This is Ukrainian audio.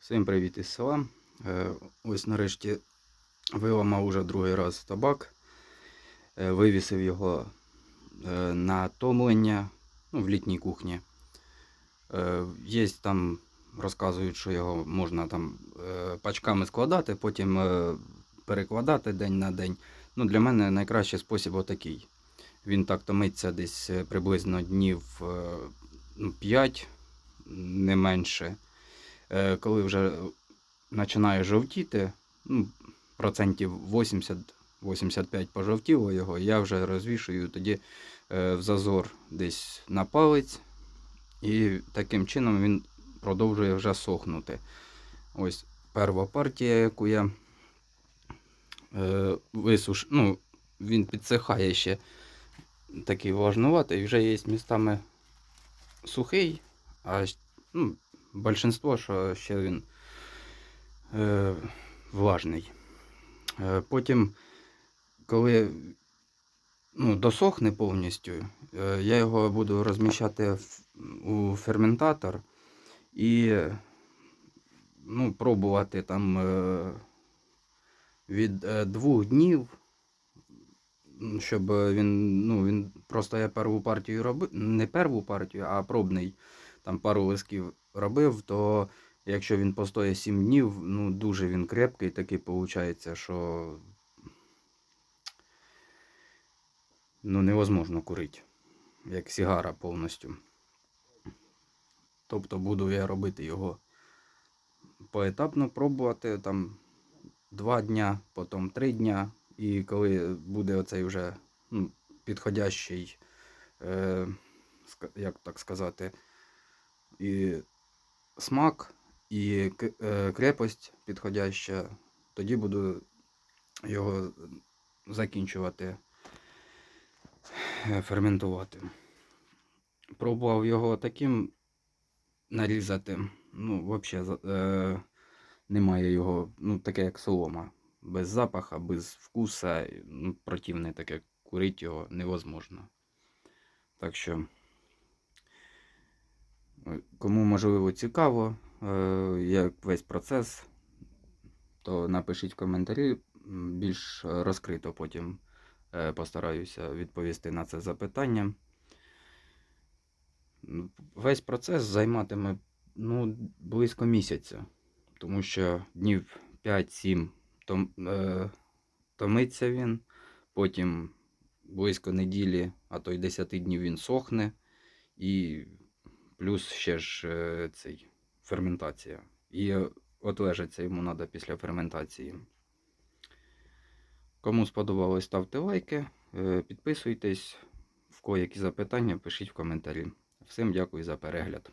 Всім привіт із села. Е, Ось нарешті виламав уже другий раз табак. Е, Вивісив його е, на томлення ну, в літній кухні. Є там, розказують, що його можна там пачками складати, потім перекладати день на день. Ну, для мене найкращий спосіб отакий. Він так томиться десь приблизно днів е, ну, 5, не менше. Е, Коли вже починає жовтіти, ну, процентів 80-85 пожовтіло його, я вже розвішую тоді е, в зазор десь на палець, і таким чином він продовжує вже сохнути. Ось перша партія, яку я е, висуш... ну, він підсихає ще такий влажнуватий, вже є містами сухий, а ну, большинство, що ще він е, влажний. Е, потім, коли ну, досохне повністю, е, я його буду розміщати в, у ферментатор і ну, пробувати там е, від е, двох днів, щоб він, ну, він просто я перву партію робив, не перву партію, а пробний там пару лисків робив, то якщо він постоє 7 днів, ну дуже він крепкий, такий виходить, що ну, невозможно курити, як сігара повністю. Тобто буду я робити його поетапно пробувати там 2 дня, потім 3 дня. І коли буде оцей вже ну, підходящий, е, як так сказати, і смак, і е, крепость підходяща, тоді буду його закінчувати е, ферментувати. Пробував його таким нарізати. Ну, взагалі, е, немає його, ну, таке як солома. Без запаха, без вкуса. Ну, противне таке, курити його невозможно. Так що. Кому можливо цікаво, е, як весь процес, то напишіть в коментарі, більш розкрито потім е, постараюся відповісти на це запитання. Весь процес займатиме ну, близько місяця, тому що днів 5-7 том, е, томиться він, потім близько неділі, а то й 10 днів він сохне, і плюс ще ж е, цей ферментація. І отлежаться йому треба після ферментації. Кому сподобалось, ставте лайки, е, підписуйтесь. В кого які запитання, пишіть в коментарі. Всім дякую за перегляд.